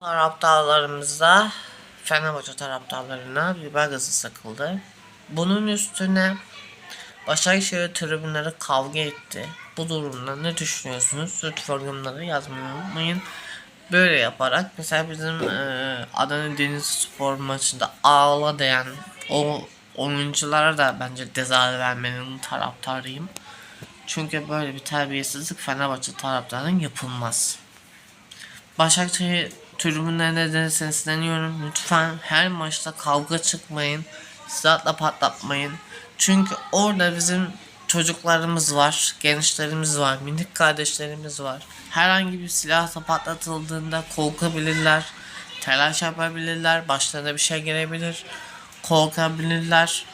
taraftarlarımıza Fenerbahçe taraftarlarına biber gazı sıkıldı. Bunun üstüne Başakşehir tribünleri kavga etti. Bu durumda ne düşünüyorsunuz? Lütfen yorumları yazmayı unutmayın. Böyle yaparak mesela bizim e, Adana Denizspor maçında ağla diyen o oyunculara da bence ceza vermenin taraftarıyım. Çünkü böyle bir terbiyesizlik Fenerbahçe taraftarının yapılmaz. Başakşehir tribünlerine de sesleniyorum. Lütfen her maçta kavga çıkmayın. Silahla patlatmayın. Çünkü orada bizim çocuklarımız var, gençlerimiz var, minik kardeşlerimiz var. Herhangi bir silahla patlatıldığında korkabilirler, telaş yapabilirler, başlarına bir şey gelebilir, korkabilirler.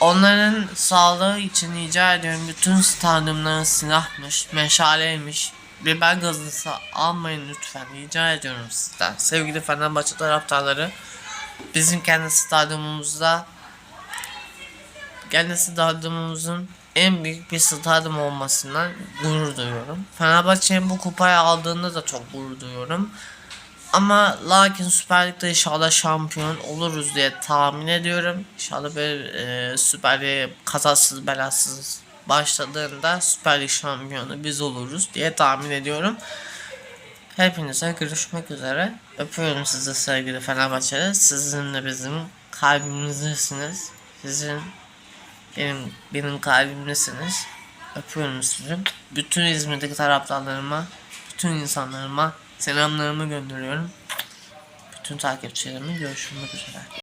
Onların sağlığı için rica ediyorum bütün stadyumların silahmış, meşaleymiş. Biber gazlısı almayın lütfen rica ediyorum sizden. Sevgili Fenerbahçe taraftarları bizim kendi stadyumumuzda kendi stadyumumuzun en büyük bir stadyum olmasından gurur duyuyorum. Fenerbahçe'nin bu kupayı aldığında da çok gurur duyuyorum. Ama lakin Süper Lig'de inşallah şampiyon oluruz diye tahmin ediyorum. İnşallah böyle e, Süper Lig kazasız belasız başladığında Süper Lig şampiyonu biz oluruz diye tahmin ediyorum. Hepinize görüşmek üzere. Öpüyorum sizi sevgili Fenerbahçe'de. Sizin de bizim kalbimizdesiniz. Sizin benim benim kalbimdesiniz. Öpüyorum sizi. Bütün İzmir'deki taraftarlarıma, bütün insanlarıma selamlarımı gönderiyorum. Bütün takipçilerime görüşmek üzere.